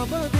i'm about trouble.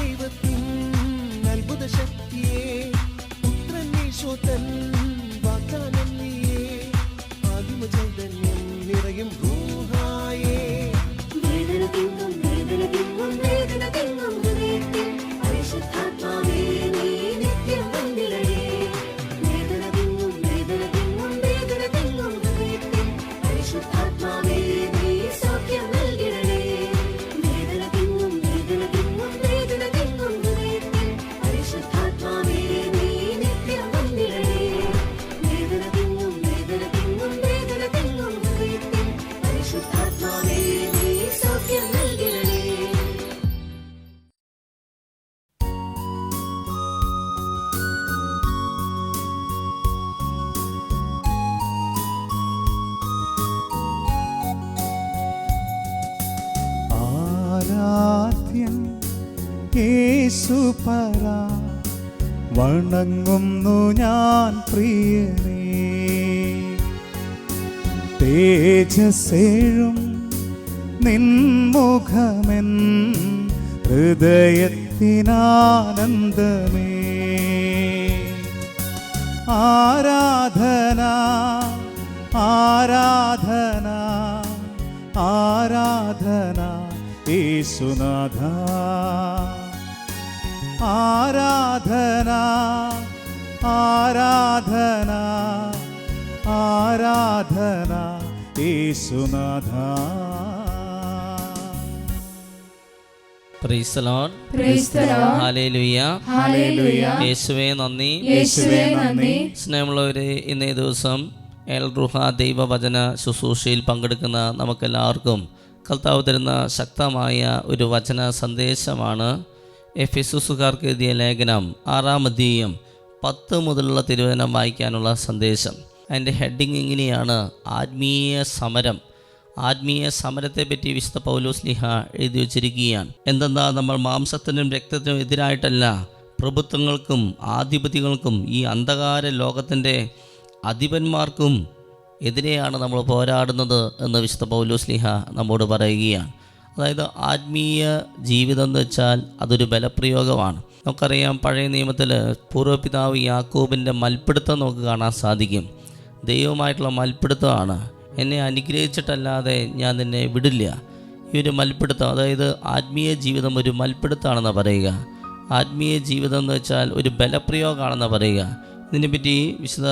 യേശുപര വണങ്ങുന്നു ഞാൻ പ്രിയനേ. തേജസ്സേഴും നിൻമുഖമെൻ ഹൃദയത്തിനാനന്ദമേ. ആരാധന ആരാധന ആരാധന യേശുനാഥ. ആരാധന ആരാധന ആരാധന യേശുനാഥ. യേശുവേ നന്ദി. സ്നേഹമുള്ളവരെ ഇന്നേ ദിവസം എൽ റുഹ ദൈവവചന ശുശ്രൂഷയിൽ പങ്കെടുക്കുന്ന നമുക്കെല്ലാവർക്കും കർത്താവ് തരുന്ന ശക്തമായ ഒരു വചന സന്ദേശമാണ്. എഫ് എസുസുകാർക്ക് എഴുതിയ ലേഖനം ആറാം അധ്യയം പത്ത് മുതലുള്ള തിരുവചനം വായിക്കാനുള്ള സന്ദേശം. അതിന്റെ ഹെഡിങ് ഇങ്ങനെയാണ്. ആത്മീയ സമരം. ആത്മീയ സമരത്തെപ്പറ്റി വിശുദ്ധ പൗലോസ് ലിഹ എഴുതി വച്ചിരിക്കുകയാണ്. എന്തെന്നാ നമ്മൾ മാംസത്തിനും രക്തത്തിനും എതിരായിട്ടല്ല പ്രഭുത്വങ്ങൾക്കും ആധിപത്യങ്ങൾക്കും ഈ അന്ധകാര ലോകത്തിന്റെ അധിപന്മാർക്കും എതിരെയാണ് നമ്മൾ പോരാടുന്നത് എന്ന് വിശുദ്ധ പൗലോസ് ലിഹ നമ്മോട് പറയുകയാണ്. അതായത് ആത്മീയ ജീവിതം എന്ന് വെച്ചാൽ അതൊരു ബലപ്രയോഗമാണ്. നമുക്കറിയാം പഴയ നിയമത്തിൽ പൂർവപിതാവ് യാക്കോബിന്റെ മൽപ്പിടുത്തം നമുക്ക് കാണാൻ സാധിക്കും. ദൈവമായിട്ടുള്ള മൽപ്പിടുത്തമാണ്. എന്നെ അനുഗ്രഹിച്ചിട്ടല്ലാതെ ഞാൻ നിന്നെ വിടില്ല. ഈ ഒരു മൽപ്പിടുത്തം അതായത് ആത്മീയ ജീവിതം ഒരു മൽപ്പിടുത്തമാണെന്ന് പറയുക. ആത്മീയ ജീവിതം എന്ന് വെച്ചാൽ ഒരു ബലപ്രയോഗമാണെന്ന് പറയുക. ഇതിനെപ്പറ്റി വിശുദ്ധ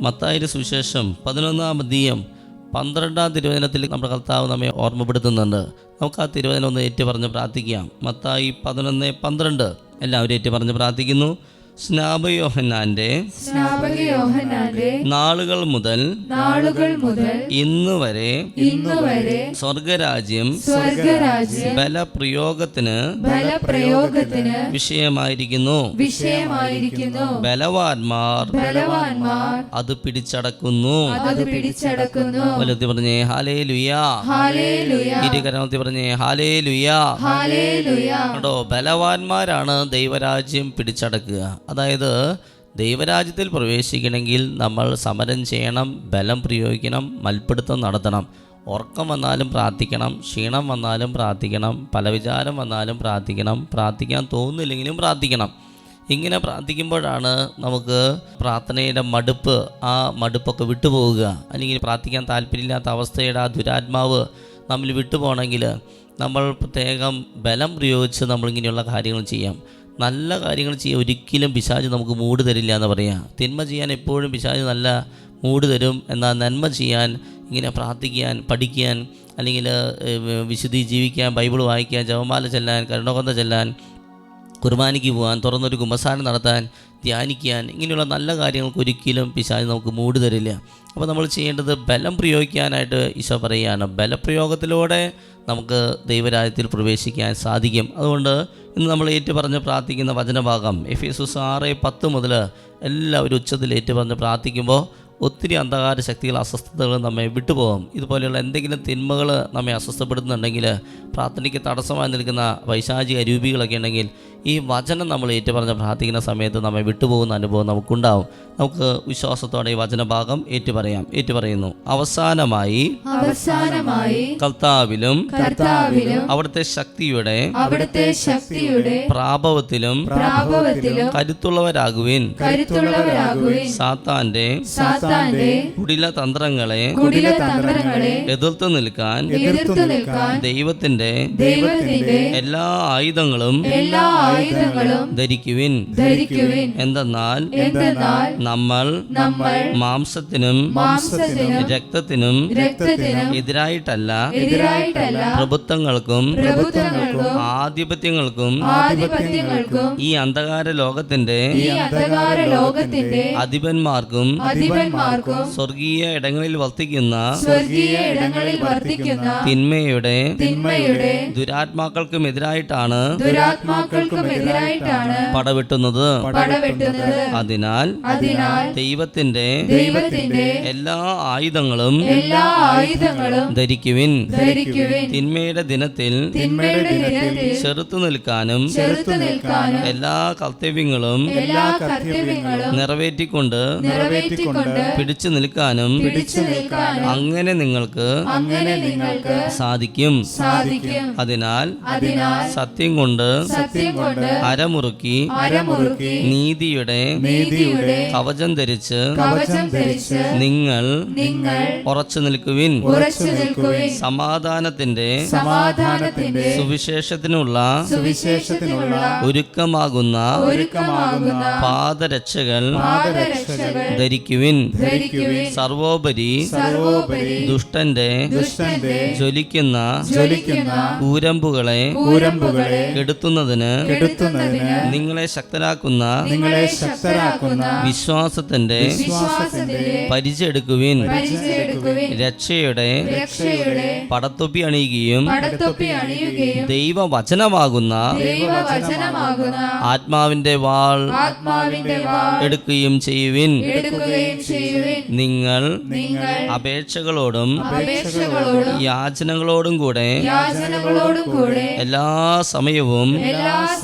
മത്തായിയുടെ സുവിശേഷം പതിനൊന്നാം അധ്യയം പന്ത്രണ്ടാം തിരുവചനത്തിൽ നമ്മുടെ കർത്താവ് നമ്മെ ഓർമ്മപ്പെടുത്തുന്നുണ്ട്. നമുക്ക് ആ തിരുവചനം ഒന്ന് ഏറ്റു പറഞ്ഞ് പ്രാർത്ഥിക്കാം. മത്തായി പതിനൊന്ന് പന്ത്രണ്ട്. എല്ലാവരും ഏറ്റു പറഞ്ഞ് പ്രാർത്ഥിക്കുന്നു. സ്നാപയോഹന്നാന്റെ സ്നാപകയോഹനാന്റെ നാളുകൾ മുതൽ നാളുകൾ മുതൽ ഇന്ന് വരെ ഇന്ന് വരെ സ്വർഗരാജ്യം സ്വർഗരാജ്യം ബലപ്രയോഗത്തിന് ബലപ്രയോഗത്തിന് വിഷയമായിരിക്കുന്നു. വിഷയമായിരിക്കുന്നു. ബലവാന്മാർ ബലവാന്മാർ അത് പിടിച്ചടക്കുന്നു. അത് പിടിച്ചടക്കുന്നു. വലുതി പറഞ്ഞേ ഹാലേ ലുയാ ഹാലേ ലുയാ ഇരുകരണത്തി പറഞ്ഞേ ഹാലേ ലുയാ ഹാലേലുയ. കണ്ടോ ബലവാന്മാരാണ് ദൈവരാജ്യം പിടിച്ചടക്കുക. അതായത് ദൈവരാജ്യത്തിൽ പ്രവേശിക്കണമെങ്കിൽ നമ്മൾ സമരം ചെയ്യണം ബലം പ്രയോഗിക്കണം മൽപ്പിടുത്തം നടത്തണം. ഉറക്കം വന്നാലും പ്രാർത്ഥിക്കണം ക്ഷീണം വന്നാലും പ്രാർത്ഥിക്കണം പല വിചാരം വന്നാലും പ്രാർത്ഥിക്കണം പ്രാർത്ഥിക്കാൻ തോന്നുന്നില്ലെങ്കിലും പ്രാർത്ഥിക്കണം. ഇങ്ങനെ പ്രാർത്ഥിക്കുമ്പോഴാണ് നമുക്ക് പ്രാർത്ഥനയുടെ മടുപ്പ് ആ മടുപ്പൊക്കെ വിട്ടുപോകുക അല്ലെങ്കിൽ പ്രാർത്ഥിക്കാൻ താല്പര്യമില്ലാത്ത അവസ്ഥയുടെ ആ ദുരാത്മാവ് നമ്മൾ വിട്ടുപോകണമെങ്കിൽ നമ്മൾ പ്രത്യേകം ബലം പ്രയോഗിച്ച് നമ്മളിങ്ങനെയുള്ള കാര്യങ്ങൾ ചെയ്യാം. നല്ല കാര്യങ്ങൾ ചെയ്യാൻ ഒരിക്കലും പിശാജ് നമുക്ക് മൂട് തരില്ല എന്ന് പറയാം. തിന്മ ചെയ്യാൻ എപ്പോഴും പിശാജ് നല്ല മൂട് തരും. എന്നാൽ നന്മ ചെയ്യാൻ ഇങ്ങനെ പ്രാർത്ഥിക്കാൻ പഠിക്കാൻ അല്ലെങ്കിൽ വിശുദ്ധി ജീവിക്കാൻ ബൈബിൾ വായിക്കാൻ ജവമാല ചെല്ലാൻ കരുണകൊന്ത ചെല്ലാൻ കുർബാനയ്ക്ക് പോകാൻ തുറന്നൊരു കുമ്പസാരം നടത്താൻ ധ്യാനിക്കാൻ ഇങ്ങനെയുള്ള നല്ല കാര്യങ്ങൾക്ക് ഒരിക്കലും പിശാജ് നമുക്ക് മൂട് തരില്ല. അപ്പോൾ നമ്മൾ ചെയ്യേണ്ടത് ബലം പ്രയോഗിക്കാനായിട്ട് ഈശോ പറയുകയാണ്. ബലപ്രയോഗത്തിലൂടെ നമുക്ക് ദൈവരാജ്യത്തിൽ പ്രവേശിക്കാൻ സാധിക്കും. അതുകൊണ്ട് ഇന്ന് നമ്മൾ ഏറ്റു പറഞ്ഞ് പ്രാർത്ഥിക്കുന്ന വചനഭാഗം എഫ് എസ് ആറ് പത്ത് മുതൽ എല്ലാവരും ഉച്ചത്തിൽ ഏറ്റു പറഞ്ഞ് പ്രാർത്ഥിക്കുമ്പോൾ ഒത്തിരി അന്ധകാര ശക്തികൾ അസ്വസ്ഥതകൾ നമ്മെ വിട്ടുപോകും. ഇതുപോലെയുള്ള എന്തെങ്കിലും തിന്മകൾ നമ്മെ അസ്വസ്ഥപ്പെടുന്നുണ്ടെങ്കിൽ പ്രാർത്ഥനയ്ക്ക് തടസ്സമായി നിൽക്കുന്ന വൈശാചിക രൂപികളൊക്കെ ഉണ്ടെങ്കിൽ ഈ വചനം നമ്മൾ ഏറ്റുപറഞ്ഞ് പ്രാർത്ഥിക്കുന്ന സമയത്ത് നമ്മെ വിട്ടുപോകുന്ന അനുഭവം നമുക്കുണ്ടാവും. നമുക്ക് വിശ്വാസത്തോടെ ഈ വചനഭാഗം ഏറ്റുപറയാം. ഏറ്റുപറയുന്നു. അവസാനമായി അവസാനമായി കർത്താവിലും കർത്താവിലും അവിടുത്തെ ശക്തിയുടെ അവിടുത്തെ ശക്തിയുടെ പ്രാഭവത്തിലും പ്രാഭവത്തിലും കരുത്തുള്ളവരാകുവിൻ. കരുത്തുള്ളവരാകുവിൻ. സാത്താന്റെ സാത്താന്റെ കുടില തന്ത്രങ്ങളെ കുടില തന്ത്രങ്ങളെ എതിർത്ത് നിൽക്കാൻ എതിർത്ത് നിൽക്കാൻ ദൈവത്തിന്റെ ദൈവത്തിന്റെ എല്ലാ ആയുധങ്ങളും എല്ലാ ആയുധങ്ങളും ധരിക്കുവിൻ. ധരിക്കുവിൻ. എന്തെന്നാൽ എന്തെന്നാൽ നമ്മൾ നമ്മൾ മാംസത്തിനും മാംസത്തിനും രക്തത്തിനും രക്തത്തിനും എതിരായിട്ടല്ല എതിരായിട്ടല്ല പ്രഭുത്വങ്ങൾക്കും പ്രഭുത്വങ്ങൾക്കും ആധിപത്യങ്ങൾക്കും ആധിപത്യങ്ങൾക്കും ഈ അന്ധകാര ലോകത്തിന്റെ ഈ അന്ധകാര ലോകത്തിന്റെ അധിപന്മാർക്കും അധിപന്മാർക്കും സ്വർഗീയ ഇടങ്ങളിൽ വർത്തിക്കുന്ന സ്വർഗീയ ഇടങ്ങളിൽ വർത്തിക്കുന്ന തിന്മയുടെ തിന്മയുടെ ദുരാത്മാക്കൾക്കും എതിരായിട്ടാണ് ദുരാത്മാക്കൾക്കും എതിരായിട്ടാണ് പടവെട്ടുന്നത്. പടവെട്ടുന്നത്. അതിനാൽ അതിനാൽ ദൈവത്തിന്റെ ദൈവത്തിന്റെ എല്ലാ ആയുധങ്ങളും എല്ലാ ആയുധങ്ങളും ധരിക്കുവിൻ. ധരിക്കുവിൻ. തിന്മയുടെ ദിനത്തിൽ തിന്മയുടെ ദിനത്തിൽ ചെറുത്തു നിൽക്കാനും ചെറുത്തു നിൽക്കാനും എല്ലാ കർത്തവ്യങ്ങളും എല്ലാ കർത്തവ്യങ്ങളും നിറവേറ്റിക്കൊണ്ട് നിറവേറ്റിക്കൊണ്ട് പിടിച്ചു നിൽക്കാനും പിടിച്ചു നിൽക്കാനും അങ്ങനെ നിങ്ങൾക്ക് അങ്ങനെ നിങ്ങൾക്ക് സാധിക്കും. സാധിക്കും. അതിനാൽ അതിനാൽ സത്യം കൊണ്ട് സത്യം കൊണ്ട് അരമുറുക്കി നീതിയുടെ നീതിയുടെ കവചം ധരിച്ച് കവചം ധരിച്ച് നിങ്ങൾ നിങ്ങൾ ഉറച്ചു നിൽക്കുവിൻ. ഉറച്ചു നിൽക്കുവിൻ. സമാധാനത്തിന്റെ സമാധാനത്തിന്റെ സുവിശേഷത്തിനുള്ള സുവിശേഷത്തിനുള്ള ഒരുക്കമാകുന്ന ഒരുക്കമാകുന്ന പാദരക്ഷകൾ പാദരക്ഷകൾ ധരിക്കുവിൻ. ധരിക്കുവിൻ. സർവോപരി സർവോപരി ദുഷ്ടന്റെ ദുഷ്ടന്റെ ജ്വലിക്കുന്ന ജ്വലിക്കുന്ന കൂരമ്പുകളെ കൂരമ്പുകളെ കെടുത്തുന്നതിന് നിങ്ങളെ ശക്തരാക്കുന്ന നിങ്ങളെ ശക്തരാക്കുന്ന വിശ്വാസത്തിന്റെ വിശ്വാസത്തിന്റെ പരിചയെടുക്കുവിൻ. രക്ഷയുടെ രക്ഷയുടെ പടത്തൊപ്പി അണിയുകയും പടത്തൊപ്പി അണിയുകയും ദൈവവചനമാകുന്ന ദൈവവചനമാകുന്ന ആത്മാവിന്റെ വാൾ ആത്മാവിന്റെ വാൾ എടുക്കുകയും ചെയ്യുവിൻ. എടുക്കുകയും ചെയ്യുവിൻ. നിങ്ങൾ നിങ്ങൾ അപേക്ഷകളോടും അപേക്ഷകളോടും യാചനകളോടും കൂടെ യാചനകളോടും കൂടെ എല്ലാ സമയവും എല്ലാ സമയവും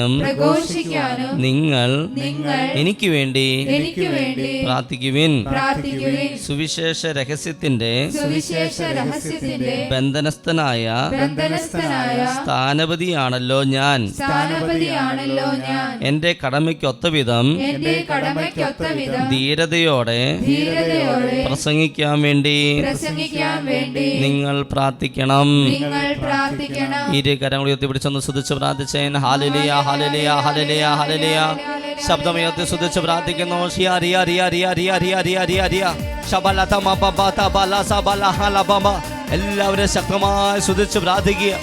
പ്രഘോഷിക്കാനും നിങ്ങൾ എനിക്ക് വേണ്ടി പ്രാർത്ഥിക്കുവിൻ. സുവിശേഷ രഹസ്യത്തിന്റെ ബന്ധനസ്ഥനായ സ്ഥാനപതിയാണല്ലോ ഞാൻ. എന്റെ കടമയ്ക്കൊത്ത വിധം ധീരതയോടെ പ്രസംഗിക്കാൻ വേണ്ടി നിങ്ങൾ പ്രാർത്ഥിക്കണം. ഇരു കരങ്ങൾ ഉയർത്തി പിടിച്ചൊന്ന് ശ്രദ്ധിച്ച് പ്രാർത്ഥിച്ചേൻ. ഹാലിലിയ ഹാലലിയ ഹലലിയ ഹലലിയ ശബ്ദമുയർത്തി ശ്രദ്ധിച്ച് പ്രാർത്ഥിക്കുന്നു എല്ലാവരും ശക്തമായി ശ്രദ്ധിച്ച് പ്രാർത്ഥിക്കുക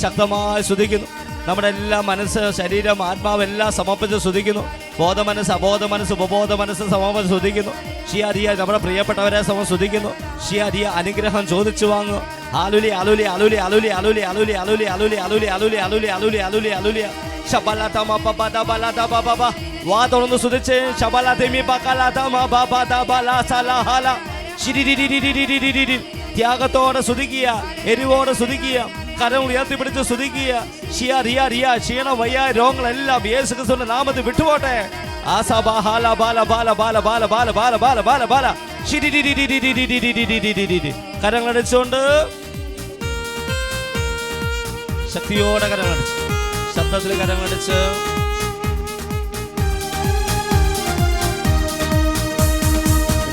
ശക്തമായി സ്തുതിക്കുന്നു നമ്മുടെ എല്ലാ മനസ്സ് ശരീരം ആത്മാവ് എല്ലാം സമർപ്പിച്ച് സ്തുതിക്കുന്നു ബോധ മനസ്സ് അബോധ മനസ്സ് ഉപബോധ മനസ്സ് സമർപ്പിച്ച് സ്തുതിക്കുന്നു ഷിയാരിയ നമ്മുടെ പ്രിയപ്പെട്ടവരെ സമം സ്തുതിക്കുന്നു ഷിയാരിയ അനുഗ്രഹം ചോദിച്ചു വാങ്ങുന്നു ആലുലി അലുലി അലുലി അലുലി അലുലി അലുലി അലുലി അലുലി അലുലി അലുലി അലുലി അലുലി അലുലി അലുലി. ത്യാഗത്തോടെ സ്തുതിക്കുക എരിവോടെ സ്തുതിക്കുക കരം ഉയർത്തിപ്പിടിച്ച് സ്തുതിക്കുക ഷിയ റിയ റിയ ക്ഷീണ വയ്യ രോഗങ്ങളെല്ലാം യേശു ക്രിസ്തുവിന്റെ നാമത്തിൽ വിട്ടുപോട്ടെ ആസാ ബാല ബാല ബാല ബാല ബാല ബാല ബാല ബാല ബാല ബാല. കരങ്ങളടിച്ചുകൊണ്ട് ശക്തിയോടെ കരങ്ങളടിച്ച് ശബ്ദത്തിൽ കരങ്ങളടിച്ച്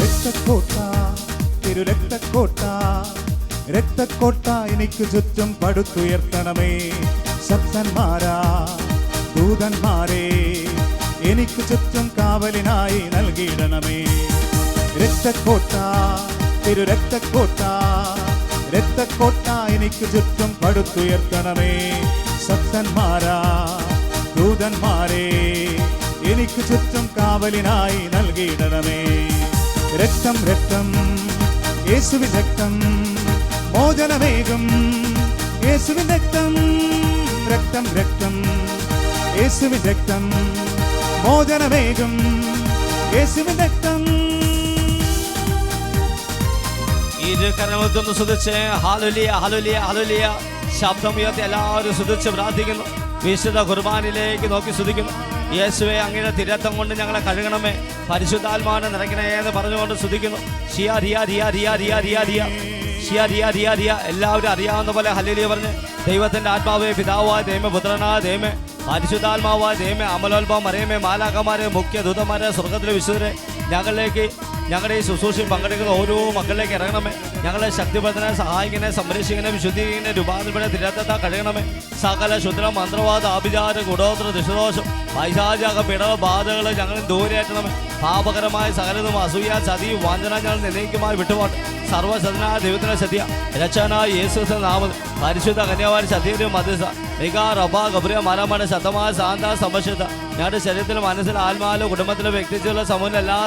രക്തക്കോട്ട തിരു രക്തക്കോട്ട എനിക്ക് ചുറ്റും പടുത്തുയർത്തണമേ. ശക്തന്മാരാ ദൂതന്മാരെ എനിക്ക് ചുറ്റും കാവലിനായി നൽകിയിടണമേ. രക്തക്കോട്ട തിരു രക്തക്കോട്ട രക്തക്കോട്ട എനിക്ക് ചുറ്റും പടുത്തുയർത്തണമേ. ശക്തന്മാരാ ദൂതന്മാരെ എനിക്ക് ചുറ്റും കാവലിനായി നൽകിയിടണമേ. രക്തം രക്തം യേശുവി രക്തം മോചനമേകും. യേശുവിൻ രക്തം രക്തം രക്തം. യേശുവിൻ രക്തം മോചനമേകും. യേശുവിൻ രക്തം. ഇരു കരമത്തൊന്ന് സുതിച്ച് ഹാലുലിയ ഹലുലിയ ഹലുലിയ. ശബ്ദം ഉയർത്തി എല്ലാവരും സുതിച്ച് പ്രാർത്ഥിക്കുന്നു. വിശുദ്ധ കുർബാനിലേക്ക് നോക്കി സ്തുതിക്കുന്നു യേശുവെ അങ്ങനെ തിരത്തം കൊണ്ട് ഞങ്ങളെ കഴുകണമേ. പരിശുദ്ധാത്മാവിനെ നിറയ്ക്കണേ എന്ന് പറഞ്ഞുകൊണ്ട് സ്തുതിക്കുന്നു ഷിയ റിയ റിയ റിയ റിയ റിയ റിയ ഷിയ റിയ റിയ റിയ എല്ലാവരും അറിയാവുന്ന പോലെ ഹല്ലേലിയ പറഞ്ഞ് ദൈവത്തിന്റെ ആത്മാവേ പിതാവായ ദൈവമേ പുത്രനായ ദൈവമേ പരിശുദ്ധാത്മാവായ ദൈവമേ അമലോത്ഭവം അറിയമേ മാലാക്കന്മാരെ മുഖ്യ ദൂതന്മാരെ സ്വർഗത്തിലെ വിശുദ്ധരെ ഞങ്ങളിലേക്ക് ഞങ്ങളുടെ ഈ ശുശ്രൂഷയിൽ പങ്കെടുക്കുന്ന ഓരോ മക്കളിലേക്ക് ഇറങ്ങണമേ. ഞങ്ങളെ ശക്തിപ്പെടുത്തനെ സഹായിക്കണേ സംരക്ഷിക്കണേ വിശുദ്ധീകരണേ രൂപാന്തരപ്പെടെ തിരത്തെത്താൻ കഴിയണമേ സകല ശുദ്ര മന്ത്രവാദ ആഭിചാര ഗുണോത്ര ദുഷദോഷം പൈശാചക പിടവ ബാധകൾ ഞങ്ങൾ ദൂരേറ്റണം പാപകരമായ സകലതും അസൂയ ചതി വാഞ്ചന ഞങ്ങൾ നിർണയിക്കുമായി വിട്ടുപോട്ടെ. സർവസദനായ ദൈവത്തിനെ സത്യ രക്ഷനായ യേശുസ് നാമം പരിശുദ്ധ കന്യാവാരി സത്യരും മധ്യസ്ഥ. മിക റബ ഗബ്രിയ മരമട ശതമായ ശാന്ത സമശുദ്ധ ഞങ്ങളുടെ ശരീരത്തിലും മനസ്സിലും ആത്മാവിലോ കുടുംബത്തിലോ വ്യക്തിത്വത്തിലോ സമൂഹത്തിലോ എല്ലാ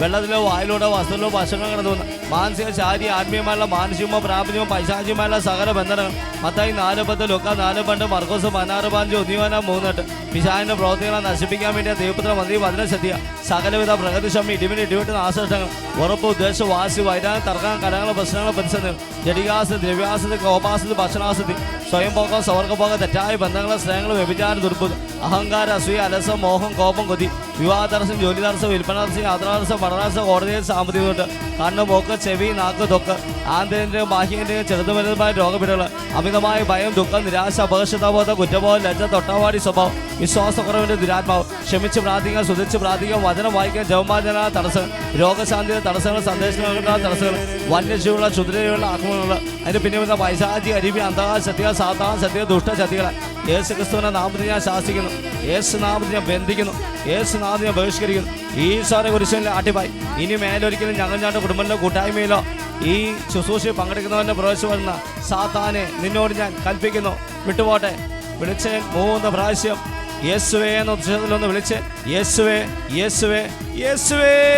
വെള്ളത്തിലോ വായിലൂടെ വസ്തുവിലോ ഭക്ഷണം കടന്നു മാനസിക ശാരീരിക ആത്മീയമായുള്ള മാനസികമോ പ്രാപഞ്ചമോ പൈശാചികമായുള്ള സകല ബന്ധനങ്ങൾ. മത്തായി നാല് പത്ത് ലൊക്ക നാല് പണ്ട് മർക്കോസ് പതിനാറ് പതിനഞ്ച് ഒന്നിവന മൂന്നെട്ട് പിശാവിന്റെ പ്രവർത്തികളെ നശിപ്പിക്കാൻ വേണ്ടി ദൈവപുത്ര മന്ത്രി വചന സത്യ സകലവിധ പ്രകൃതിശമി ഇടിവിന് ഇടിവിട്ട് നാശനഷ്ടങ്ങൾ ഉറപ്പ് ഉദ്ദേശ വാസി വൈരാഗ്യം തർക്കം കലങ്ങൾ പ്രശ്നങ്ങൾ പ്രതിസന്ധി ജടികാസതി ദ്രവ്യാസതി കോപാസതി ഭക്ഷണാസതി സ്വയം പോക്കം സവർഗപോക്കം തെറ്റായ ബന്ധങ്ങളും സ്നേഹങ്ങളും വ്യഭിചാരം ദുർബുദ്ധം അഹങ്കാരം അസൂയ അലസം മോഹം കോപം കൊതി. വിവാഹ തടസ്സം ജോലി തടസ്സം വിൽപ്പന തടസ്സം യാത്രാ തടസ്സം പഠന തടസ്സം കോടതിയിൽ സാമ്പത്തിക തൊട്ട് കണ്ണ് പോക്ക് ചെവി നാക്ക് തൊക്ക് ആന്തരികന്റെയും ബാഹ്യന്റെയും ചെറുതും വലുതുമായ രോഗപീഠകൾ അമിതമായ ഭയം ദുഃഖം നിരാശ അപകർഷതാബോധം കുറ്റബോധം ലജ്ജ തൊട്ടാവാടി സ്വഭാവം വിശ്വാസക്കുറവിന്റെ ദുരാത്മാവ് ക്ഷമിച്ച് പ്രാർത്ഥിക്കാൻ ശ്രദ്ധിച്ച് പ്രാർത്ഥിക്കാൻ വചനം വായിക്കാൻ ജവമാചന തടസ്സം രോഗശാന്തിയുടെ തടസ്സങ്ങൾ സന്ദേശങ്ങളുടെ തടസ്സങ്ങൾ വന്യജീവികളുടെ ക്ഷുദ്രജീവികളുടെ ആക്രമണങ്ങൾ അതിന് പിന്നെ വരുന്ന പൈശാചി അരിവി അന്ധകാര സത്യ സാധാരണ സത്യ ദുഷ്ട ശക്തികളെ യേശു ക്രിസ്തുവിനെ നാമത്തിൽ ഞാൻ ശാസിക്കുന്നു. യേശു നാമത്തിൽ ഞാൻ ബന്ധിക്കുന്നു. യേശു നാമത്തിൽ ഞാൻ ബഹിഷ്കരിക്കുന്നു. ഈശോയുടെ കുരിശനിൽ ആട്ടിപ്പായി. ഇനി മേലൊരിക്കലും ഞങ്ങൾ ഞങ്ങളുടെ കുടുംബത്തിലോ കൂട്ടായ്മയിലോ ഈ ശുശ്രൂഷ പങ്കെടുക്കുന്നവന്റെ പ്രവേശനം വരുന്ന സാത്താനെ നിന്നോട് ഞാൻ കൽപ്പിക്കുന്നു. വിട്ടുപോട്ടെ. വിളിച്ച് മൂന്ന് പ്രാവശ്യം. യേശുവേ എന്ന ഉദ്ദേശത്തിലൊന്ന് വിളിച്ച്. യേശുവേ യേശുവേ യേശുവേ.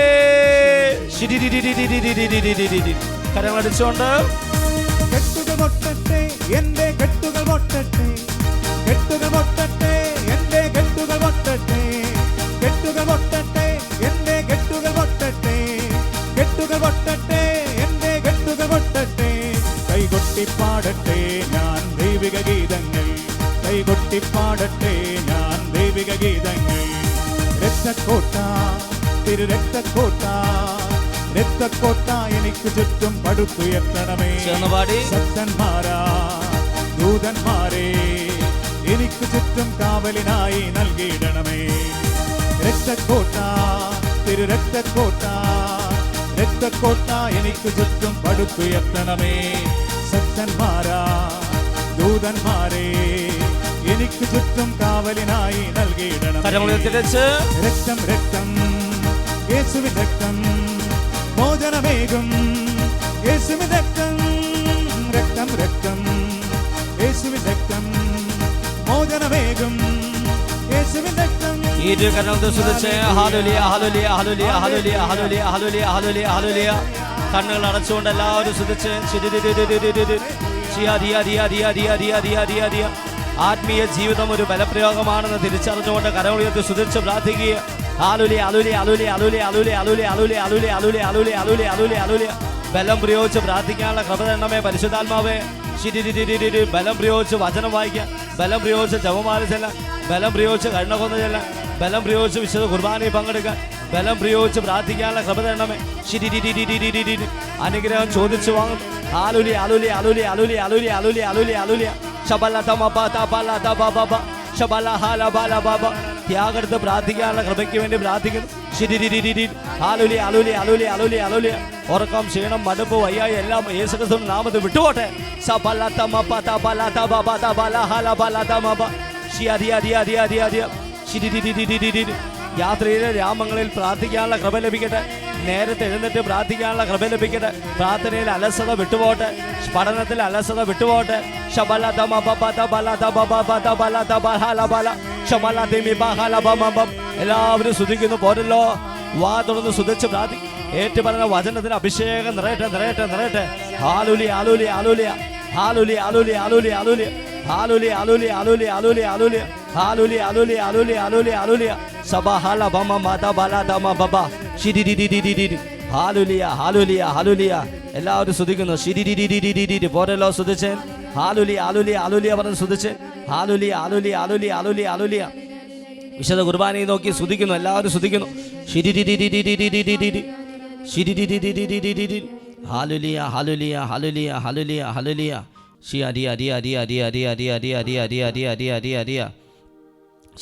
കരങ്ങളടിച്ചുകൊണ്ട്. കെട്ടുകൾ പൊട്ടട്ടെ. എന്റെ കെട്ടുകൾ പൊട്ടട്ടെ. കെട്ടുകൾ പൊട്ടട്ടെ എന്റെ കെട്ടുകൾ പൊട്ടട്ടെ. കെട്ടുകൾ പൊട്ടട്ടെ എന്റെ കെട്ടുകൾ പൊട്ടട്ടെ. കെട്ടുകൾ പൊട്ടട്ടെ എന്റെ കെട്ടുകൾ പൊട്ടട്ടെ. കൈകൊട്ടി പാടട്ടെ ഞാൻ ദൈവിക ഗീതങ്ങൾ. കൈകൊട്ടി പാടട്ടെ ഞാൻ ദൈവിക ഗീതങ്ങൾ. രക്തക്കോട്ട തിരു രക്തക്കോട്ട രക്തക്കോട്ട എനിക്ക് ചുറ്റും പടുത്തുയർത്തണമേ. ശക്തന്മാരാ ദൂതന്മാരെ. എനിക്ക് ചുറ്റും കാവലിനായി നൽകിയിടണമേ. രക്തക്കോട്ട തിരു രക്തക്കോട്ട രക്തക്കോട്ട എനിക്ക് ചുറ്റും പടുത്തുയർത്തണമേ. ശക്തന്മാരാ ദൂതന്മാരെ എനിക്ക് ചുറ്റും കാവലിനായി നൽകിയിടണം രക്തം രക്തം യേശുവിൻ രക്തം മോചനമേകും. യേശുവിൻ രക്തം രക്തം രക്തം യേശുവിൻ രക്തം. കണ്ണുകൾ അടച്ചുകൊണ്ട് എല്ലാവരും റിയ. ആത്മീയ ജീവിതം ഒരു ബലപ്രയോഗമാണെന്ന് തിരിച്ചറിഞ്ഞുകൊണ്ട് കരങ്ങൾ ശ്രദ്ധിച്ച് സുതിച്ച് പ്രാർത്ഥിക്കുക ആലുലി അലുലി അലുലി അലുലി അലുലി അലുലി അലുലി അലുലി അലുലി അലുലി അലുലി അലുലി അലുലി ബലം പ്രയോഗിച്ച് പ്രാർത്ഥിക്കാനുള്ള കൃപ തരണമേ പരിശുദ്ധാത്മാവേ ബലം പ്രയോഗിച്ച് വചനം വായിക്കുക ബലം പ്രയോഗിച്ച് ജപമാല ചെല്ലാം ബലം പ്രയോഗിച്ച് കരുണകൊന്ന ചെല്ലാം ബലം പ്രയോഗിച്ച് വിശുദ്ധ കുർബാനയിൽ പങ്കെടുക്കുക ബലം പ്രയോഗിച്ച് പ്രാർത്ഥിക്കാനുള്ള കൃപ തരണമേ അനുഗ്രഹം ചോദിച്ചു വാങ്ങും ആലുലി അലുലി അലുലി അലുലി അലുലി അലുലി അലുലി അലുലിയ ശബല തമബ ശബല ഹാല ബാല ബാബ ത്യാഗെടുത്ത് പ്രാർത്ഥിക്കാനുള്ള കൃപയ്ക്ക് വേണ്ടി പ്രാർത്ഥിക്കുന്നു ഉറക്കം ക്ഷീണം മടുപ്പ് വയ്യായി എല്ലാം യേശുക്രിസ്തു നാമത് വിട്ടുപോട്ടെ. യാത്രയിലെ രാമങ്ങളിൽ പ്രാർത്ഥിക്കാനുള്ള കൃപ ലഭിക്കട്ടെ. നേരത്തെ എഴുന്നിട്ട് പ്രാർത്ഥിക്കാനുള്ള കൃപ ലഭിക്കട്ടെ. പ്രാർത്ഥനയിൽ അലസത വിട്ടുപോട്ടെ. പഠനത്തിൽ അലസത വിട്ടുപോട്ടെ. ശബല ദമ ബ ദബല ദബ ബബ ബ ബ ഹല ബല ശമല ബ ബഹല ബ ബം എല്ലാവരും സ്തുതിക്കുന്നു പോരല്ലോ വാ തുറന്ന് സ്തുതിച്ച് പ്രാർത്ഥി ഏറ്റു പറഞ്ഞ വചനത്തിന് അഭിഷേകം നിറയട്ടെ നിറയട്ടെ നിറയട്ടെ ഹാലുലി ആലുലി ആലുലിയ ആലുലി ആലുലി ആലുലി ഹാലുലി ആലുലി ആലുലി ആലുലി ആലുലി ഹാലുലി ആലുലി ആലുലി ആലുലി ആലുലിയ സബഹല ബമ മദ ബല ദമ ബബ ശിരിരിരിരിരിരി ഹാലുലിയ ഹാലുലിയ ഹാലുലിയ എല്ലാവരും സ്തുതിക്കുന്നു ശിരിരിരിരിരിരി പോരല്ലോ ശ്രദ്ധിച്ചേ ഹാലുലി ആലുലി ആലുലിയ പറഞ്ഞ് ശ്രദ്ധിച്ചേ ഹാലുലി ആലുലി ആലുലി ആലുലി ആലുലിയ വിശുദ്ധ കുർബാനയെ നോക്കി സ്തുതിക്കുന്നു എല്ലാവരും സ്തുതിക്കുന്നു. Hallelujah hallelujah hallelujah hallelujah hallelujah Xi അരി അരി അരി അരി അരി അരി അരി അരി അരി അരി അരി അരി അരിയ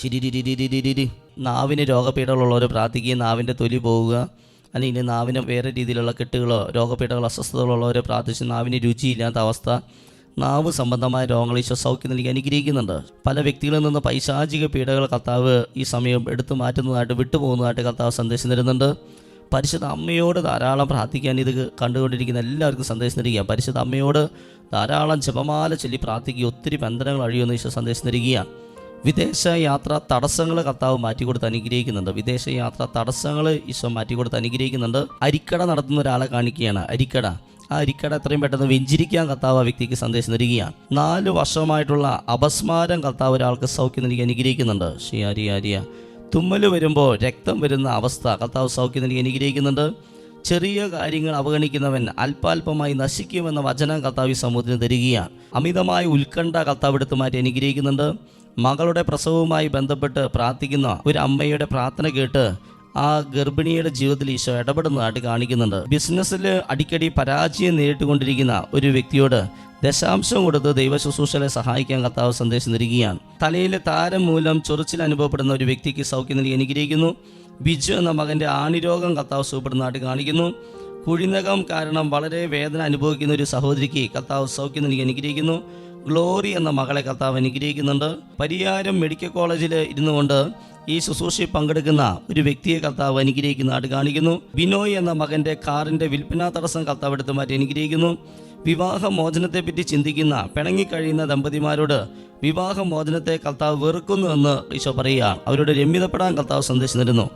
ശിരിരിരിരിരിരിരി. നാവിന് രോഗപീഠകളുള്ളവർ പ്രാർത്ഥിക്കുകയും നാവിന്റെ തൊലി പോവുക അല്ലെങ്കിൽ നാവിന് വേറെ രീതിയിലുള്ള കെട്ടുകളോ രോഗപീഠകളോ അസ്വസ്ഥതകളുള്ളവരെ പ്രാർത്ഥിച്ച് നാവിന് രുചിയില്ലാത്ത അവസ്ഥ നാവ് സംബന്ധമായ രോഗങ്ങൾ ഈശോ സൗഖ്യം നൽകി അനുഗ്രഹിക്കുന്നുണ്ട്. പല വ്യക്തികളിൽ നിന്ന് പൈശാചിക പീഡകൾ കർത്താവ് ഈ സമയം എടുത്തു മാറ്റുന്നതായിട്ട് വിട്ടുപോകുന്നതായിട്ട് കർത്താവ് സന്ദേശം തരുന്നുണ്ട്. പരിശുദ്ധ അമ്മയോട് ധാരാളം പ്രാർത്ഥിക്കാൻ ഇത് കണ്ടുകൊണ്ടിരിക്കുന്ന എല്ലാവർക്കും സന്ദേശം തരിക പരിശുദ്ധ അമ്മയോട് ധാരാളം ജപമാല ചൊല്ലി പ്രാർത്ഥിക്കുക ഒത്തിരി ബന്ധനങ്ങൾ അഴിയുമെന്ന് ഈശോ സന്ദേശം തരികയാണ്. വിദേശ യാത്ര തടസ്സങ്ങൾ കർത്താവ് മാറ്റിക്കൊടുത്ത് അനുഗ്രഹിക്കുന്നുണ്ട്. വിദേശ യാത്ര തടസ്സങ്ങൾ ഈശോ മാറ്റിക്കൊടുത്ത് അനുഗ്രഹിക്കുന്നുണ്ട്. അരിക്കട നടത്തുന്ന ഒരാളെ കാണിക്കുകയാണ്. അരിക്കട. ആ ഇരിക്കട എത്രയും പെട്ടെന്ന് വെഞ്ചിരിക്കാൻ കർത്താവ് ആ വ്യക്തിക്ക് സന്ദേശം നൽകുകയാണ് നാല് വർഷമായിട്ടുള്ള അപസ്മാരം കർത്താവ് ഒരാൾക്ക് സൗഖ്യം നൽകി അനുഗ്രഹിക്കുന്നുണ്ട്. ആര്യ ആര്യ. തുമ്മൽ വരുമ്പോൾ രക്തം വരുന്ന അവസ്ഥ കർത്താവ് സൗഖ്യം നൽകി അനുഗ്രഹിക്കുന്നുണ്ട്. ചെറിയ കാര്യങ്ങൾ അവഗണിക്കുന്നവൻ അല്പാൽപമായി നശിക്കുമെന്ന വചനം കർത്താവ് ഈ സമൂഹത്തിന് തരികയാണ്. അമിതമായ ഉത്കണ്ഠ കർത്താവ് എടുത്തു മാറ്റി അനുഗ്രഹിക്കുന്നുണ്ട്. മകളുടെ പ്രസവവുമായി ബന്ധപ്പെട്ട് പ്രാർത്ഥിക്കുന്ന ഒരു അമ്മയുടെ പ്രാർത്ഥന കേട്ട് ആ ഗർഭിണിയുടെ ജീവിതത്തിൽ ഈശോ ഇടപെടുന്നതായിട്ട് കാണിക്കുന്നുണ്ട്. ബിസിനസ്സിൽ അടിക്കടി പരാജയം നേരിട്ടുകൊണ്ടിരിക്കുന്ന ഒരു വ്യക്തിയോട് ദശാംശം കൊടുത്ത് ദൈവ ശുശ്രൂഷകളെ സഹായിക്കാൻ കർത്താവ് സന്ദേശം നൽകുകയാണ്. തലയിലെ താരം മൂലം ചൊറിച്ചിൽ അനുഭവപ്പെടുന്ന ഒരു വ്യക്തിക്ക് സൗഖ്യം നൽകി അനുഗ്രഹിക്കുന്നു. ബിജു എന്ന മകന്റെ ആണിരോഗം കർത്താവ് സുഖപ്പെടുന്നതായിട്ട് കാണിക്കുന്നു. കുഴിനകം കാരണം വളരെ വേദന അനുഭവിക്കുന്ന ഒരു സഹോദരിക്ക് കർത്താവ് സൗഖ്യം നൽകി അനുഗ്രഹിക്കുന്നു. ഗ്ലോറി എന്ന മകളെ കർത്താവ് അനുഗ്രഹിക്കുന്നുണ്ട്. പരിയാരം മെഡിക്കൽ കോളേജിൽ ഇരുന്നു കൊണ്ട് ഈ ശുശ്രൂഷയിൽ പങ്കെടുക്കുന്ന ഒരു വ്യക്തിയെ കർത്താവ് അനുഗ്രഹിക്കുന്നതായിട്ട് കാണിക്കുന്നു. ബിനോയ് എന്ന മകന്റെ കാറിന്റെ വിൽപ്പന തടസ്സം കർത്താവ് എടുത്തു മാറ്റി അനുഗ്രഹിക്കുന്നു. വിവാഹ മോചനത്തെപ്പറ്റി ചിന്തിക്കുന്ന പിണങ്ങിക്കഴിയുന്ന ദമ്പതിമാരോട് വിവാഹമോചനത്തെ കർത്താവ് വെറുക്കുന്നു എന്ന് ഈശോ പറയുക. അവരോട് രമ്യതപ്പെടാൻ കർത്താവ് സന്ദേശം തരുന്നു.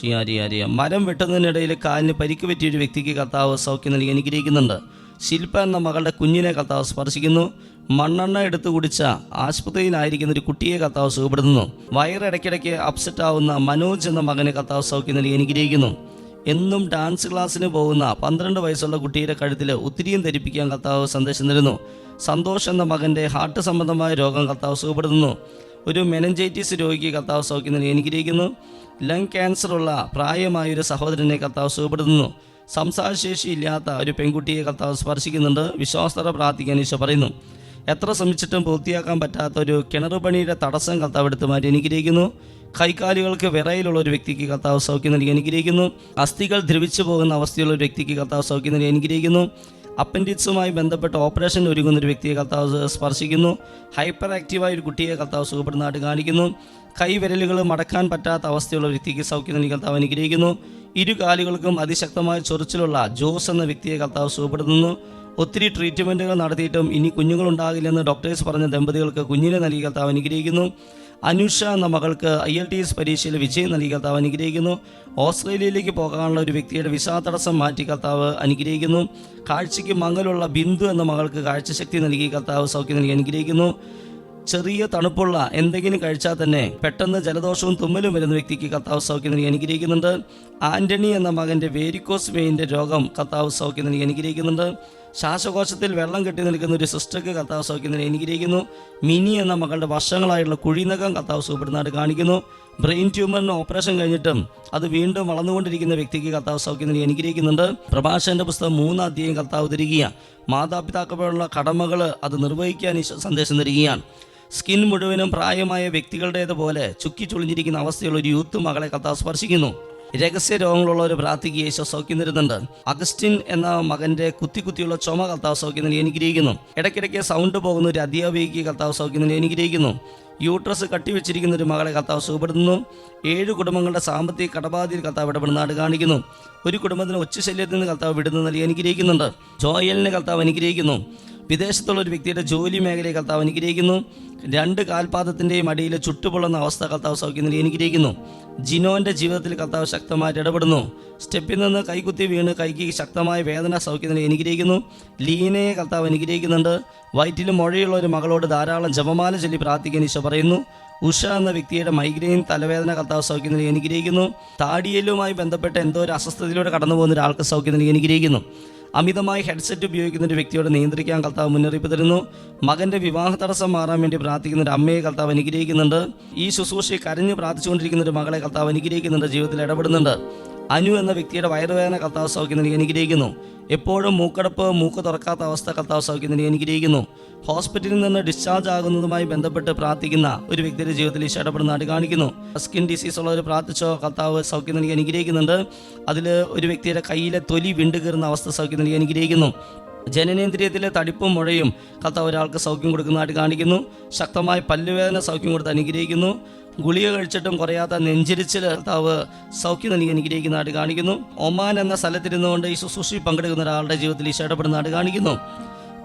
ഷിയാരി ആര്യ മരം വെട്ടുന്നതിനിടയിൽ കാലിന് പരിക്ക് പറ്റിയ ഒരു വ്യക്തിക്ക് കർത്താവ് സൗഖ്യം നൽകി അനുഗ്രഹിക്കുന്നുണ്ട്. ശില്പ എന്ന മകളുടെ കുഞ്ഞിനെ കർത്താവ് സ്പർശിക്കുന്നു. മണ്ണെണ്ണ എടുത്തു കുടിച്ച ആശുപത്രിയിലായിരിക്കുന്ന ഒരു കുട്ടിയെ കർത്താവ് സുഖപ്പെടുത്തുന്നു. വയറിടയ്ക്കിടയ്ക്ക് അപ്സെറ്റ് ആവുന്ന മനോജ് എന്ന മകനെ കർത്താവ് സൗഖ്യം നൽകി അനുഗ്രഹിക്കുന്നു. എന്നും ഡാൻസ് ക്ലാസ്സിന് പോകുന്ന പന്ത്രണ്ട് വയസ്സുള്ള കുട്ടിയുടെ കഴുത്തിൽ ഒത്തിരിയും ധരിപ്പിക്കാൻ കർത്താവ് സന്ദേശം തരുന്നു. സന്തോഷ് എന്ന മകന്റെ ഹാർട്ട് സംബന്ധമായ രോഗം കർത്താവ് സുഖപ്പെടുത്തുന്നു. ഒരു മെനഞ്ചൈറ്റിസ് രോഗിക്ക് കർത്താവ് സൗഖ്യം നൽകി അനുഗ്രഹിക്കുന്നു ലങ് ക്യാൻസറുള്ള പ്രായമായ ഒരു സഹോദരനെ കർത്താവ് സുഖപ്പെടുത്തുന്നു. സംസാരശേഷി ഇല്ലാത്ത ഒരു പെൺകുട്ടിയെ കർത്താവ് സ്പർശിക്കുന്നുണ്ട്. വിശ്വാസത്തോടെ പ്രാർത്ഥിക്കാൻ ഈശോ പറയുന്നു. എത്ര ശ്രമിച്ചിട്ടും പൂർത്തിയാക്കാൻ പറ്റാത്ത ഒരു കിണറുപണിയുടെ തടസ്സം കർത്താവ് എടുത്ത് മാറ്റി എനിക്കിരിക്കുന്നു കൈകാലുകൾക്ക് വിറയിലുള്ള ഒരു വ്യക്തിക്ക് കർത്താവ് സൗഖ്യം നൽകി അനുഗ്രഹിക്കുന്നു. അസ്ഥികൾ ദ്രവിച്ചു പോകുന്ന അവസ്ഥയുള്ള ഒരു വ്യക്തിക്ക് കർത്താവ് സൗഖ്യം നൽകി അനുഗ്രഹിക്കുന്നു. അപ്പൻഡിക്സുമായി ബന്ധപ്പെട്ട് ഓപ്പറേഷൻ ഒരുങ്ങുന്ന ഒരു വ്യക്തിയെ കർത്താവ് സ്പർശിക്കുന്നു. ഹൈപ്പർ ആക്റ്റീവായ ഒരു കുട്ടിയെ കർത്താവ് സുഖപ്പെടുന്നതായിട്ട് കാണിക്കുന്നു. കൈവിരലുകൾ മടക്കാൻ പറ്റാത്ത അവസ്ഥയുള്ള വ്യക്തിക്ക് സൗഖ്യം നൽകി കർത്താവ് അനുഗ്രഹിക്കുന്നു. ഇരു കാലുകൾക്കും അതിശക്തമായ ചൊറിച്ചിലുള്ള ജോസ് എന്ന വ്യക്തിയെ കർത്താവ് സുഖപ്പെടുത്തുന്നു. ഒത്തിരി ട്രീറ്റ്മെന്റുകൾ നടത്തിയിട്ടും ഇനി കുഞ്ഞുങ്ങളുണ്ടാകില്ലെന്ന് ഡോക്ടേഴ്സ് പറഞ്ഞ ദമ്പതികൾക്ക് കുഞ്ഞിനെ നൽകി കർത്താവ് അനുഗ്രഹിക്കുന്നു. അനുഷ എന്ന മകൾക്ക് ഐ എൽ ടി എസ് പരീക്ഷയിൽ വിജയം നൽകി കർത്താവ് അനുഗ്രഹിക്കുന്നു. ഓസ്ട്രേലിയയിലേക്ക് പോകാനുള്ള ഒരു വ്യക്തിയുടെ വിസ തടസ്സം മാറ്റി കർത്താവ് അനുഗ്രഹിക്കുന്നു. കാഴ്ചയ്ക്ക് മങ്ങലുള്ള ബിന്ദു എന്ന മകൾക്ക് കാഴ്ചശക്തി നൽകി കർത്താവ് സൗഖ്യം നൽകി അനുഗ്രഹിക്കുന്നു. ചെറിയ തണുപ്പുള്ള എന്തെങ്കിലും കഴിച്ചാൽ തന്നെ പെട്ടെന്ന് ജലദോഷവും തുമ്മലും വരുന്ന വ്യക്തിക്ക് കർത്താവ് സൗഖ്യം നൽകി അനുഗ്രഹിക്കുന്നുണ്ട്. ആന്റണി എന്ന മകന്റെ വേരിക്കോസ് വെയിന്റെ രോഗം കർത്താവ് സൗഖ്യം നൽകി അനുഗ്രഹിക്കുന്നുണ്ട്. ശ്വാസകോശത്തിൽ വെള്ളം കെട്ടി നിൽക്കുന്ന ഒരു സിസ്റ്റർക്ക് കർത്താവ് സൗഖ്യം നൽകി അനുഗ്രഹിക്കുന്നു. മിനി എന്ന മകളുടെ വർഷങ്ങളായുള്ള കുഴിനകം കർത്താവ് സുഖപ്പെടുന്നതായിട്ട് കാണിക്കുന്നു. ബ്രെയിൻ ട്യൂമറിന് ഓപ്പറേഷൻ കഴിഞ്ഞിട്ടും അത് വീണ്ടും വളർന്നുകൊണ്ടിരിക്കുന്ന വ്യക്തിക്ക് കർത്താവ് സൗഖ്യം നൽകി അനുഗ്രഹിക്കുന്നുണ്ട്. പ്രഭാഷകന്റെ പുസ്തകം മൂന്നാം അധ്യായം കർത്താവ് തിരികുക മാതാപിതാക്കളുള്ള കടമകൾ അത് നിർവഹിക്കാൻ സന്ദേശം തരികയാണ്. സ്കിൻ മുഴുവനും പ്രായമായ വ്യക്തികളുടേതുപോലെ ചുക്കി ചുളിഞ്ഞിരിക്കുന്ന അവസ്ഥയുള്ള ഒരു യൂത്ത് മകളെ കഥ സ്പർശിക്കുന്നു. രഹസ്യ രോഗങ്ങളുള്ളവർ പ്രാർത്ഥിക്കുക യേശു സൗഖ്യം തരുന്നുണ്ട്. അഗസ്റ്റിൻ എന്ന മകന്റെ കുത്തി കുത്തിയുള്ള ചുമ കർത്താവ് സൗഖ്യം നൽകി അനുഗ്രഹിക്കുന്നു. ഇടയ്ക്കിടയ്ക്ക് സൗണ്ട് പോകുന്ന ഒരു അധ്യാപികയ്ക്ക് കർത്താവ് സൗഖ്യം നൽകി അനുഗ്രഹിക്കുന്നു. യൂട്രസ് കട്ടിവെച്ചിരിക്കുന്ന ഒരു മകളെ കർത്താവ് സുഖപ്പെടുത്തുന്നു. ഏഴ് കുടുംബങ്ങളുടെ സാമ്പത്തിക കടബാധ്യത കർത്താവ് ഇടപെടുന്നതായിട്ട് കാണിക്കുന്നു. ഒരു കുടുംബത്തിന് ഒച്ചശല്യത്തിൽ നിന്ന് കർത്താവ് വിടുന്ന നൽകി അനുഗ്രഹിക്കുന്നുണ്ട്. ജോയലിനെ കർത്താവ് അനുഗ്രഹിക്കുന്നു. വിദേശത്തുള്ള ഒരു വ്യക്തിയുടെ ജോലി മേഖലയെ കർത്താവ് അനുഗ്രഹിക്കുന്നു. രണ്ട് കാൽപാദത്തിന്റെയും അടിയിൽ ചുട്ടുപൊള്ളുന്ന അവസ്ഥ കർത്താവ് സൗഖ്യം എനിക്കിരിക്കുന്നു. ജിനോന്റെ ജീവിതത്തിൽ കർത്താവ് ശക്തമായിട്ട് ഇടപെടുന്നു. സ്റ്റെപ്പിൽ നിന്ന് കൈകുത്തി വീണ് കൈക്ക് ശക്തമായ വേദന സൗഖ്യം എനിക്കിരിക്കുന്നു. ലീനയെ കർത്താവ് എനിക്കിരിക്കുന്നുണ്ട് വയറ്റിൽ മുഴയുള്ള ഒരു മകളോട് ധാരാളം ജപമാല ചൊല്ലി പ്രാർത്ഥിക്കാൻ ഈശോ പറയുന്നു. ഉഷ എന്ന വ്യക്തിയുടെ മൈഗ്രെയിൻ തലവേദന കർത്താവ് സൗഖ്യം എനിക്കിരിക്കുന്നു. താടിയലുമായി ബന്ധപ്പെട്ട എന്തോ ഒരു അസ്വസ്ഥതയിലൂടെ കടന്നു പോകുന്ന ഒരാൾക്ക് സൗഖ്യം എനിക്കിരിക്കുന്നു. അമിതമായി ഹെഡ്സെറ്റ് ഉപയോഗിക്കുന്ന ഒരു വ്യക്തിയോട് നിയന്ത്രിക്കാൻ കർത്താവ് മുന്നറിയിപ്പ് തരുന്നു. മകന്റെ വിവാഹ തടസ്സം മാറാൻ വേണ്ടി പ്രാർത്ഥിക്കുന്ന ഒരു അമ്മയെ കർത്താവ് അനുഗ്രഹിക്കുന്നുണ്ട്. ഈ ശുശ്രൂഷയെ കരഞ്ഞ് പ്രാർത്ഥിച്ചുകൊണ്ടിരിക്കുന്ന ഒരു മകളെ കർത്താവ് അനുഗ്രഹിക്കുന്നുണ്ട്. ജീവിതത്തിൽ ഇടപെടുന്നുണ്ട്. അനു എന്ന വ്യക്തിയുടെ വയറുവേദന കർത്താവ് സൗഖ്യം അനുഗ്രഹിക്കുന്നു. എപ്പോഴും മൂക്കടപ്പ് മൂക്ക് തുറക്കാത്ത അവസ്ഥ കർത്താവ് സൗഖ്യം അനുഗ്രഹിക്കുന്നു. ഹോസ്പിറ്റലിൽ നിന്ന് ഡിസ്ചാർജ് ആകുന്നതുമായി ബന്ധപ്പെട്ട് പ്രാർത്ഥിക്കുന്ന ഒരു വ്യക്തിയുടെ ജീവിതത്തിൽ ഇഷ്ടപ്പെടുന്ന ഇടപെടുന്നതായിട്ട് കാണിക്കുന്നു. സ്കിൻ ഡിസീസ് ഉള്ളവർ പ്രാർത്ഥിച്ചോ കർത്താവ് സൗഖ്യം നൽകി അനുഗ്രഹിക്കുന്നുണ്ട്. അതിൽ ഒരു വ്യക്തിയുടെ കയ്യിലെ തൊലി വിണ്ടുകീറുന്ന അവസ്ഥ സൗഖ്യം നൽകി അനുഗ്രഹിക്കുന്നു. ജനനേന്ദ്രിയത്തിലെ തടിപ്പും മുഴയും കർത്താവ് ഒരാൾക്ക് സൗഖ്യം കൊടുക്കുന്നതായിട്ട് കാണിക്കുന്നു. ശക്തമായ പല്ലുവേദന സൗഖ്യം കൊടുത്ത് അനുഗ്രഹിക്കുന്നു. ഗുളിക കഴിച്ചിട്ടും കുറയാത്ത നെഞ്ചിരിച്ചിൽ കർത്താവ് സൗഖ്യം നൽകി അനുഗ്രഹിക്കുന്നതായിട്ട് കാണിക്കുന്നു. ഒമാൻ എന്ന സ്ഥലത്തിരുന്നുകൊണ്ട് ഈ ശുശ്രൂഷി പങ്കെടുക്കുന്ന ഒരാളുടെ ജീവിതത്തിൽ ഈശോ ഇടപെടുന്നതായിട്ട് കാണിക്കുന്നു.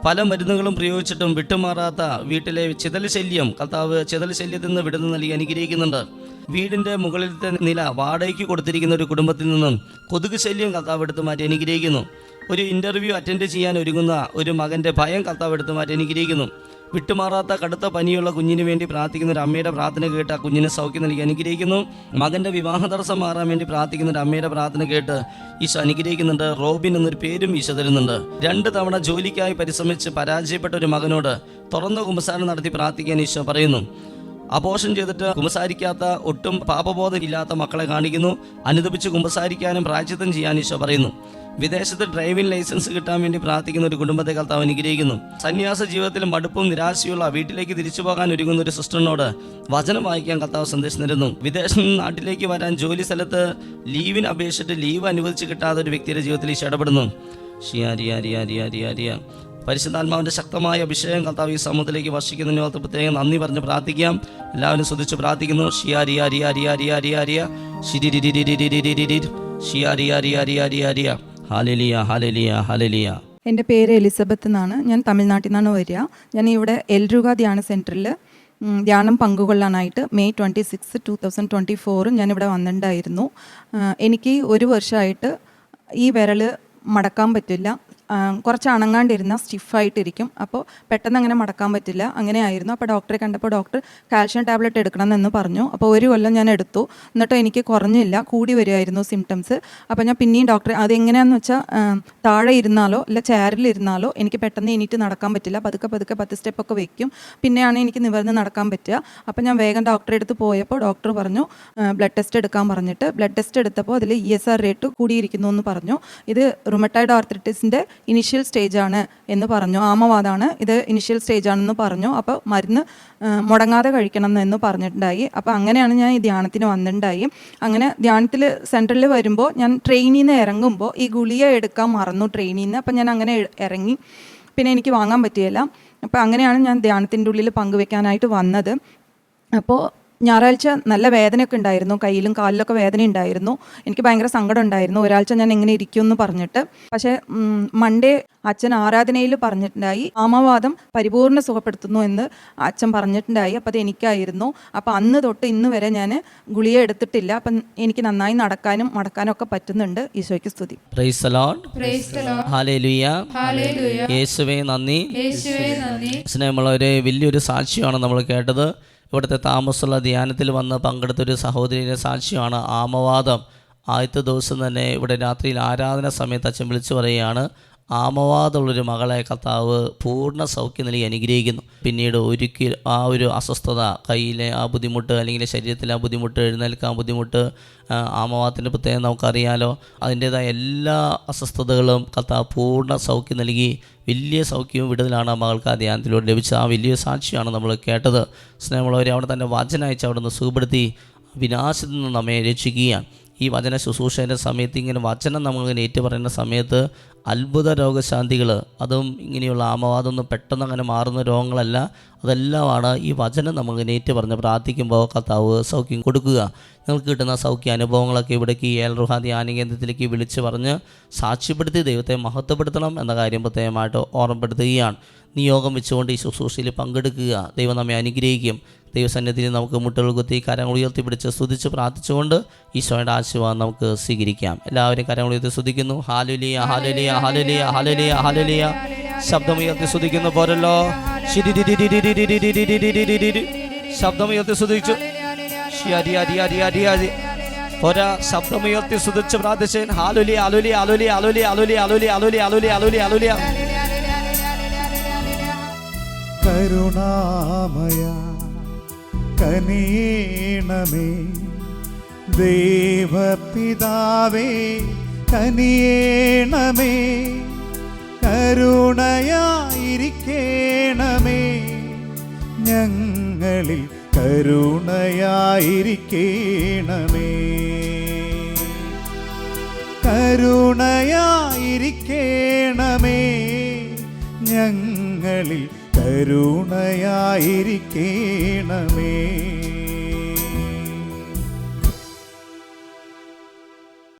പല മരുന്നുകളും പ്രയോഗിച്ചിട്ടും വിട്ടുമാറാത്ത വീട്ടിലെ ചിതൽ ശല്യം കർത്താവ് ചിതൽ ശല്യത്തിൽ നിന്ന് വിടുന്ന നൽകി അനുഗ്രഹിക്കുന്നുണ്ട്. വീടിന്റെ മുകളിലത്തെ നില വാടകയ്ക്ക് കൊടുത്തിരിക്കുന്ന ഒരു കുടുംബത്തിൽ നിന്നും കൊതുക് ശല്യം കർത്താവ് എടുത്തു മാറ്റി അനുഗ്രഹിക്കുന്നു. ഒരു ഇന്റർവ്യൂ അറ്റൻഡ് ചെയ്യാൻ ഒരുങ്ങുന്ന ഒരു മകന്റെ ഭയം കർത്താവ് എടുത്തു മാറ്റി അനുഗ്രഹിക്കുന്നു. വിട്ടുമാറാത്ത കടുത്ത പനിയുള്ള കുഞ്ഞിന് വേണ്ടി പ്രാർത്ഥിക്കുന്ന ഒരു അമ്മയുടെ പ്രാർത്ഥന കേട്ട് ആ കുഞ്ഞിന് സൗഖ്യം നൽകി അനുഗ്രഹിക്കുന്നു. മകന്റെ വിവാഹ തടസ്സം മാറാൻ വേണ്ടി പ്രാർത്ഥിക്കുന്ന ഒരു അമ്മയുടെ പ്രാർത്ഥന കേട്ട് ഈശോ അനുഗ്രഹിക്കുന്നുണ്ട്. റോബിൻ എന്നൊരു പേരും ഈശോ തരുന്നുണ്ട്. രണ്ട് തവണ ജോലിക്കായി പരിശ്രമിച്ച് പരാജയപ്പെട്ട ഒരു മകനോട് തുറന്ന കുമ്പസാരം നടത്തി പ്രാർത്ഥിക്കാൻ ഈശോ പറയുന്നു. അപോഷം ചെയ്തിട്ട് കുമ്പസാരിക്കാത്ത ഒട്ടും പാപബോധം ഇല്ലാത്ത മക്കളെ കാണിക്കുന്നു. അനുദപിച്ച് കുമ്പസാരിക്കാനും പ്രായച്ചിത്തം ചെയ്യാൻ ഈശോ പറയുന്നു. വിദേശത്ത് ഡ്രൈവിംഗ് ലൈസൻസ് കിട്ടാൻ വേണ്ടി പ്രാർത്ഥിക്കുന്ന ഒരു കുടുംബത്തെ കർത്താവ് അനുഗ്രഹിക്കുന്നു. സന്യാസ ജീവിതത്തിൽ മടുപ്പും നിരാശയുള്ള വീട്ടിലേക്ക് തിരിച്ചു പോകാൻ ഒരുങ്ങുന്ന ഒരു സിസ്റ്ററിനോട് വചനം വായിക്കാൻ കർത്താവ് സന്ദേശം തരുന്നു. വിദേശ നാട്ടിലേക്ക് വരാൻ ജോലി സ്ഥലത്ത് ലീവിന് അപേക്ഷിച്ചിട്ട് ലീവ് അനുവദിച്ച് കിട്ടാത്ത ഒരു വ്യക്തിയുടെ ജീവിതത്തിൽ ഈശോ ഇടപെടുന്നു. പരിശുദ്ധാത്മാവിന്റെ ശക്തമായ അഭിഷേകം കർത്താവ് ഈ സമൂഹത്തിലേക്ക് വർഷിക്കുന്ന ഓർത്ത് പ്രത്യേകം നന്ദി പറഞ്ഞ് പ്രാർത്ഥിക്കാം. എല്ലാവരും ശ്രദ്ധിച്ച് പ്രാർത്ഥിക്കുന്നു. ഷിയാരിയ എന്റെ പേര് എലിസബത്ത് എന്നാണ്. ഞാൻ തമിഴ്നാട്ടിൽ നിന്നാണ് വരിക. ഞാൻ ഇവിടെ എൽരുക ധ്യാന സെന്ററിൽ ധ്യാനം പങ്കുകൊള്ളാനായിട്ട് May twenty six two thousand twenty ഫോറും ഞാനിവിടെ വന്നിട്ടുണ്ടായിരുന്നു. എനിക്ക് ഒരു വർഷമായിട്ട് ഈ വിരൽ മടക്കാൻ പറ്റില്ല. കുറച്ച് അണങ്ങാണ്ടിരുന്ന സ്റ്റിഫായിട്ടിരിക്കും. അപ്പോൾ പെട്ടെന്ന് അങ്ങനെ മടക്കാൻ പറ്റില്ല. അങ്ങനെ ആയിരുന്നു അപ്പോൾ ഡോക്ടറെ കണ്ടപ്പോൾ ഡോക്ടർ കാൽഷ്യം ടാബ്ലറ്റ് എടുക്കണം എന്ന് പറഞ്ഞു. അപ്പോൾ ഒരു കൊല്ലം ഞാൻ എടുത്തു. എന്നിട്ട് എനിക്ക് കുറഞ്ഞില്ല. കൂടി വരുമായിരുന്നു സിംറ്റംസ് അപ്പോൾ ഞാൻ പിന്നെയും ഡോക്ടറെ അതെങ്ങനെയാണെന്ന് വെച്ചാൽ താഴെ ഇരുന്നാലോ അല്ല ചെയറിൽ ഇരുന്നാലോ എനിക്ക് പെട്ടെന്ന് എണീറ്റ് നടക്കാൻ പറ്റില്ല. പതുക്കെ പതുക്കെ പത്ത് സ്റ്റെപ്പൊക്കെ വെക്കും. പിന്നെയാണ് എനിക്ക് നിവർന്ന് നടക്കാൻ പറ്റുക. അപ്പോൾ ഞാൻ വേഗം ഡോക്ടറെ അടുത്ത് പോയപ്പോൾ ഡോക്ടർ പറഞ്ഞു ബ്ലഡ് ടെസ്റ്റ് എടുക്കാൻ പറഞ്ഞിട്ട്. ബ്ലഡ് ടെസ്റ്റ് എടുത്തപ്പോൾ അതിൽ ഇ എസ് ആർ റേറ്റ് കൂടിയിരിക്കുന്നു എന്ന് പറഞ്ഞു. ഇത് റുമറ്റൈഡ് ആർത്രറ്റിസിന്റെ ഇനിഷ്യൽ സ്റ്റേജ് ആണ് എന്ന് പറഞ്ഞു. ആമവാദമാണ് ഇത് ഇനിഷ്യൽ സ്റ്റേജ് ആണെന്ന് പറഞ്ഞു. അപ്പോൾ മരുന്ന് മുടങ്ങാതെ കഴിക്കണം എന്ന് പറഞ്ഞിട്ടുണ്ടായി. അപ്പോൾ അങ്ങനെയാണ് ഞാൻ ഈ ധ്യാനത്തിന് വന്നിട്ടുണ്ടായി. അങ്ങനെ ധ്യാനത്തിൽ സെന്ററിൽ വരുമ്പോൾ ഞാൻ ട്രെയിനിൽ നിന്ന് ഇറങ്ങുമ്പോൾ ഈ ഗുളിക എടുക്കാൻ മറന്നു ട്രെയിനിൽ നിന്ന് അപ്പം ഞാൻ അങ്ങനെ ഇറങ്ങി. പിന്നെ എനിക്ക് വാങ്ങാൻ പറ്റിയല്ല. അപ്പോൾ അങ്ങനെയാണ് ഞാൻ ധ്യാനത്തിന്റെ ഉള്ളിൽ പങ്കുവെക്കാനായിട്ട് വന്നത്. അപ്പോൾ ഞായറാഴ്ച നല്ല വേദനയൊക്കെ ഉണ്ടായിരുന്നു. കയ്യിലും കാലിലൊക്കെ വേദന ഉണ്ടായിരുന്നു എനിക്ക് ഭയങ്കര സങ്കടം ഉണ്ടായിരുന്നു ഒരാഴ്ച ഞാൻ എങ്ങനെ ഇരിക്കും എന്ന് പറഞ്ഞിട്ട്. പക്ഷേ മൺഡേ അച്ഛൻ ആരാധനയിൽ പറഞ്ഞിട്ടുണ്ടായി. ആമവാദം പരിപൂർണ സുഖപ്പെടുത്തുന്നു എന്ന് അച്ഛൻ പറഞ്ഞിട്ടുണ്ടായി. അപ്പോൾ അത് എനിക്കായിരുന്നു. അപ്പോൾ അന്ന് തൊട്ട് ഇന്ന് വരെ ഞാൻ ഗുളിക എടുത്തിട്ടില്ല. അപ്പം എനിക്ക് നന്നായി നടക്കാനും മടക്കാനും ഒക്കെ പറ്റുന്നുണ്ട്. ഈശോയ്ക്ക് സ്തുതി. Price allowed Praise the Lord. Hallelujah Hallelujah. യേശുവേ നന്ദി. യേശുവേ നന്ദി. സ്നേഹമുള്ളവരെ വലിയൊരു സാക്ഷിയാണ് നമ്മൾ കേട്ടത്. ഇവിടുത്തെ താമസമുള്ള ധ്യാനത്തിൽ വന്ന് പങ്കെടുത്തൊരു സഹോദരിയുടെ സാക്ഷ്യമാണ് ആമവാദം. ആദ്യത്തെ ദിവസം തന്നെ ഇവിടെ രാത്രിയിൽ ആരാധന സമയത്ത് അച്ഛൻ വിളിച്ചു പറയുകയാണ് ആമവാദമുള്ളൊരു മകളെ കർത്താവ് പൂർണ സൗഖ്യം നൽകി അനുഗ്രഹിക്കുന്നു. പിന്നീട് ഒരിക്കൽ ആ ഒരു അസ്വസ്ഥത കയ്യിലെ ആ ബുദ്ധിമുട്ട് അല്ലെങ്കിൽ ശരീരത്തിലെ ആ ബുദ്ധിമുട്ട് എഴുന്നേൽക്കാൻ ബുദ്ധിമുട്ട് ആമവാദത്തിന്റെ പ്രത്യേകം നമുക്കറിയാലോ. അതിന്റേതായ എല്ലാ അസ്വസ്ഥതകളും കർത്താവ് പൂർണ സൗഖ്യം നൽകി വലിയ സൗഖ്യവും വിടുതലാണ് ആ മകൾക്ക് ആ ധ്യാനത്തിലൂടെ ലഭിച്ച ആ വലിയ സാക്ഷിയാണ് നമ്മൾ കേട്ടത്. സ്നേഹമുള്ളവരെ അവിടെ തന്നെ വചനയച്ച് അവിടെ നിന്ന് സുഖപ്പെടുത്തി വിനാശത്തിൽ നിന്ന് നമ്മെ രക്ഷിക്കുകയാണ്. ഈ വചന ശുശ്രൂഷേന്റെ സമയത്ത് ഇങ്ങനെ വചനം നമ്മളിങ്ങനെ ഏറ്റു പറയുന്ന സമയത്ത് അത്ഭുത രോഗശാന്തികൾ അതും ഇങ്ങനെയുള്ള ആമവാദമൊന്നും പെട്ടെന്ന് അങ്ങനെ മാറുന്ന രോഗങ്ങളല്ല. അതെല്ലാമാണ് ഈ വചനം നമ്മൾ നേറ്റ് പറഞ്ഞ് പ്രാർത്ഥിക്കുമ്പോൾ കർത്താവ് സൗഖ്യം കൊടുക്കുക. നിങ്ങൾക്ക് കിട്ടുന്ന സൗഖ്യ അനുഭവങ്ങളൊക്കെ ഇവിടേക്ക് ഈ റുഹാ ധ്യാന കേന്ദ്രത്തിലേക്ക് വിളിച്ച് പറഞ്ഞ് സാക്ഷ്യപ്പെടുത്തി ദൈവത്തെ മഹത്വപ്പെടുത്തണം എന്ന കാര്യം പ്രത്യേകമായിട്ട് ഓർമ്മപ്പെടുത്തുകയാണ്. നിയോഗം വെച്ചുകൊണ്ട് ഈ ശുശ്രൂഷയിൽ പങ്കെടുക്കുക ദൈവം നമ്മെ അനുഗ്രഹിക്കും ദൈവസന്നിധിയിൽ നമുക്ക് മുട്ടുകൾ കുത്തി കരങ്ങൾ ഉയർത്തിപ്പിടിച്ച് സ്തുതിച്ച് പ്രാർത്ഥിച്ചുകൊണ്ട് ഈശോയുടെ ആശീർവാദം നമുക്ക് സ്വീകരിക്കാം എല്ലാവരും കരങ്ങൾ ഉയർത്തി സ്തുതിക്കുന്നു hallelujah hallelujah hallelujah hallelujah hallelujah ശബ്ദമുയർത്തി സ്തുതിക്കുന്നു പോരല്ലോ ശബ്ദമുയർത്തി സ്തുതിച്ചു ഒരാ ശബ്ദമുയർത്തി സ്തുതിച്ച് പ്രാർത്ഥിച്ചേൻ ഹാലുലി അലുലി അലുലി അലുലി അലുലി അലുലി അലുലി അലുലി അലുലി അലുലിയ കരുണാമയ കനിയണമേ ദേവപിതാവേ കനിയേണമേ കരുണയായിരിക്കേണമേ ഞങ്ങളിൽ കരുണയായിരിക്കേണമേ. കരുണയായിരിക്കേണമേ ഞങ്ങളിൽ കരുണയായിരിക്കേണമേ.